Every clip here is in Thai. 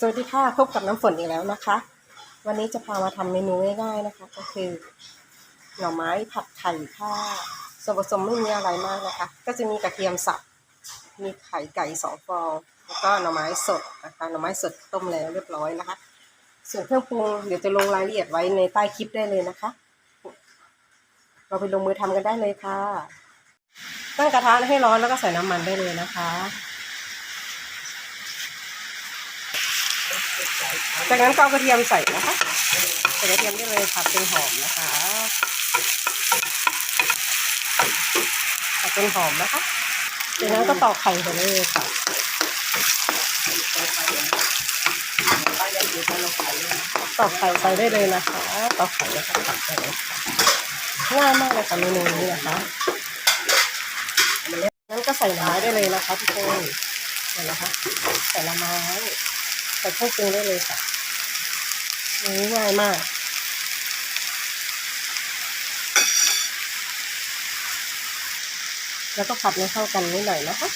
สวัสดีค่ะพบกับน้ำฝนอีกแล้วนะคะ วันนี้จะพามาทำเมนูง่ายๆนะคะ ก็คือ หน่อไม้ผัดไข่ค่ะส่วนผสมไม่มีอะไรมากนะคะ ก็จะมีกระเทียมสับมีไข่ไก่สองฟองแล้วก็หน่อไม้สดนะคะหน่อไม้สดต้มแล้วเรียบร้อยนะคะ ส่วนเครื่องปรุงเดี๋ยวจะลงรายละเอียดไว้ในใต้คลิปได้เลยนะคะ เราไปลงมือทำกันได้เลยค่ะตั้งกระทะให้ร้อนแล้วก็ใส่น้ำมันได้เลยนะคะ จากนั้นก็เอกระเทียมใส่นะคะใส่กระเทียมได้เลยผัดจนหอมนะคะผัดจนหอมนะคะจากนั้นก็ตอกไข่ใส่เลยค่ะตอกไข่ใส่ได้เลยนะคะตอกไข่แล้วก็ตักใส่เลยง่ายมากเลยค่ะเมนูนี้นะคะนั้นก็ใส่หน่อไม้ได้เลยนะคะทุกคนเห็นนะคะใส่หน่อไม้ ใส่เครื่องปรุงได้เลยค่ะง่ายมาก แล้วก็ผัดให้เข้ากันนิดหน่อยนะคะ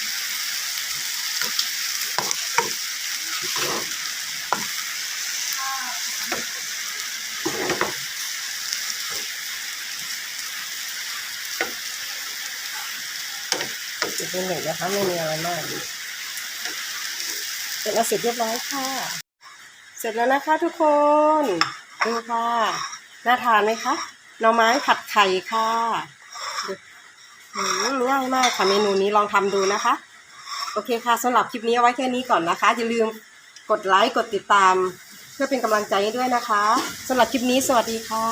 จุดเป็นหนึ่งนะคะไม่มีอะไรมาก เสร็จแล้วเสร็จเรียบร้อยค่ะ เสร็จแล้วนะคะทุกคนดูค่ะน่าทานไหมคะหน่อไม้ผัดไข่ค่ะง่ายมากค่ะเมนูนี้ลองทำดูนะคะ โอเคค่ะสำหรับคลิปนี้เอาไว้แค่นี้ก่อนนะคะ อย่าลืมกดไลค์กดติดตาม เพื่อเป็นกำลังใจให้ด้วยนะคะสำหรับคลิปนี้สวัสดีค่ะ